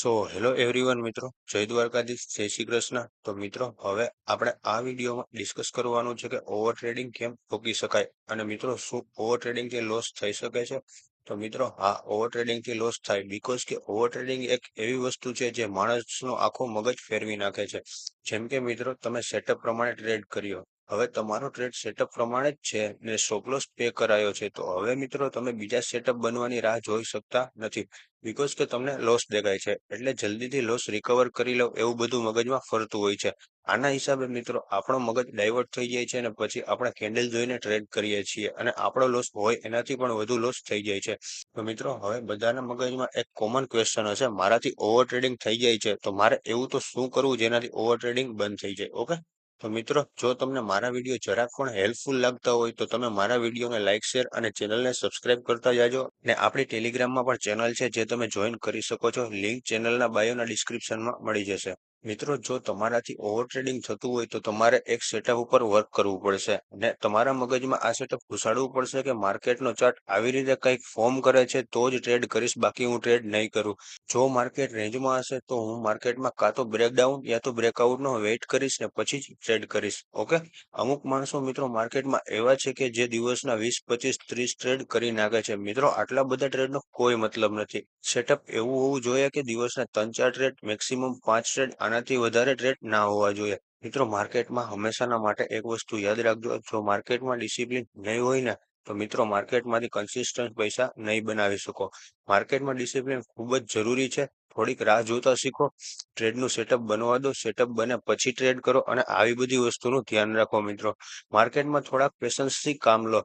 So hello everyone મિત્રો. જય દ્વારકાધીશ. જય શ્રી કૃષ્ણ. તો મિત્રો, હવે આપણે આ વિડીયોમાં ડિસ્કસ કરવાનું છે કે ઓવર ટ્રેડિંગ કેમ રોકી શકાય? અને મિત્રો, શું ઓવર ટ્રેડિંગથી લોસ થઈ શકે છે? તો મિત્રો, હા ઓવર ટ્રેડિંગથી લોસ થાય બીકોઝ કે ઓવર ટ્રેડિંગ એક એવી વસ્તુ છે જે માણસનો આખો મગજ ફેરવી નાખે છે. જેમ કે મિત્રો, તમે સેટઅપ પ્રમાણે ટ્રેડ કર્યો. હવે તમારો ટ્રેડ સેટઅપ પ્રમાણે જ છે ને સ્ટોપલોસ પે કરાયો છે. તો હવે મિત્રો તમે બીજા સેટઅપ બનવાની રાહ જોઈ શકતા નથી બીકોઝ કે તમને લોસ દેખાય છે. એટલે જલ્દીથી લોસ રિકવર કરી લો એવું બધું મગજમાં ફરતું હોય છે. આના હિસાબે મિત્રો આપણો મગજ ડાયવર્ટ થઈ જાય છે અને પછી આપણે કેન્ડલ જોઈને ટ્રેડ કરીએ છીએ અને આપણો લોસ હોય એનાથી પણ વધુ લોસ થઈ જાય છે. તો મિત્રો હવે બધાના મગજમાં એક કોમન ક્વેશ્ચન હશે. મારાથી ઓવર ટ્રેડિંગ થઈ જાય છે. તો મારે એવું તો શું કરવું જેનાથી ઓવર ટ્રેડિંગ બંધ થઈ જાય? ઓકે તો મિત્રો, જો તમને મારા વીડિયો જરાક પણ હેલ્પફુલ લાગતા હોય તો તમે મારા વિડીયોને લાઇક શેર અને ચેનલને સબસ્ક્રાઇબ કરતા જાજો. ને આપણી ટેલિગ્રામમાં પણ ચેનલ છે, જે તમે જોઈન કરી શકો છો. લિંક ચેનલના બાયોના ડિસ્ક્રિપ્શનમાં મળી જશે. મિત્રો, જો તમારાથી ઓવર ટ્રેડિંગ થતું હોય તો તમારે એક સેટઅપ ઉપર વર્ક કરવું પડશે અને તમારા મગજમાં આ સેટઅપ ઘુસાડવું પડશે કે માર્કેટનો ચાર્ટ આવી રીતે કંઈક ફોર્મ કરે છે તો જ ટ્રેડ કરીશ, બાકી હું ટ્રેડ નહીં કરું. જો માર્કેટ રેન્જમાં હશે તો હું માર્કેટમાં કાં તો બ્રેકડાઉન યા તો બ્રેકઆઉટનો વેઇટ કરીશ ને પછી જ ટ્રેડ કરીશ ઓકે અમુક માણસો મિત્રો માર્કેટમાં એવા છે કે જે દિવસના વીસ, પચીસ, ત્રીસ ટ્રેડ કરી નાખે છે. મિત્રો, આટલા બધા ટ્રેડનો કોઈ મતલબ નથી. સેટઅપ એવું હોવું જોઈએ કે દિવસના ત્રણ ચાર ટ્રેડ મેક્સિમમ પાંચ ટ્રેડ આનાથી વધારે ટ્રેડ ના હોવા જોઈએ. મિત્રો માર્કેટમાં હંમેશાના માટે એક વસ્તુ યાદ રાખજો, જો માર્કેટમાં ડિસિપ્લિન નહીં હોય ને, તો મિત્રો માર્કેટમાંથી કન્સિસ્ટન્ટ પૈસા નહીં બનાવી શકો. માર્કેટમાં ડિસિપ્લિન ખૂબ જ જરૂરી છે. થોડીક રાહ જોતા શીખો. ટ્રેડનું સેટઅપ બનવા દો સેટઅપ બને પછી ટ્રેડ કરો અને આવી બધી વસ્તુનું ધ્યાન રાખો મિત્રો. માર્કેટમાં થોડાક પેશન્સથી કામ લો.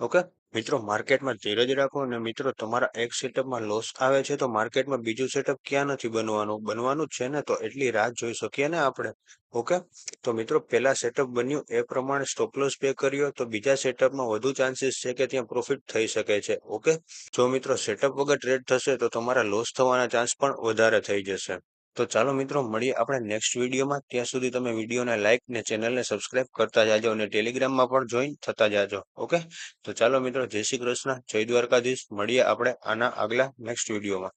ઓકે મિત્રો, માર્કેટમાં ધીરજ રાખો અને મિત્રો, તમારા એક સેટઅપમાં લોસ આવે છે તો માર્કેટમાં બીજું સેટઅપ ક્યાં નથી બનવાનું? બનવાનું જ છે ને, તો એટલી રાહ જોઈ શકીએ ને આપણે. ઓકે? તો મિત્રો, પહેલા સેટઅપ બન્યું, એ પ્રમાણે સ્ટોપલોસ પે કર્યો, તો બીજા સેટઅપમાં વધુ ચાન્સીસ છે કે ત્યાં પ્રોફિટ થઈ શકે છે. ઓકે? જો મિત્રો સેટઅપ વગર ટ્રેડ થશે તો તમારા લોસ થવાના ચાન્સ પણ વધારે થઈ જશે. તો ચાલો મિત્રો, મળીએ આપણે નેક્સ્ટ વિડીયોમાં. ત્યાં સુધી તમે વિડીયોને લાઇક ને ચેનલને સબસ્ક્રાઇબ કરતા જાજો અને ટેલિગ્રામમાં પણ જોઈન થતા જાજો, ઓકે? તો ચાલો મિત્રો, જય શ્રી કૃષ્ણ, જય દ્વારકાધીશ. મળીએ આપણે આના આગલા નેક્સ્ટ વિડીયોમાં.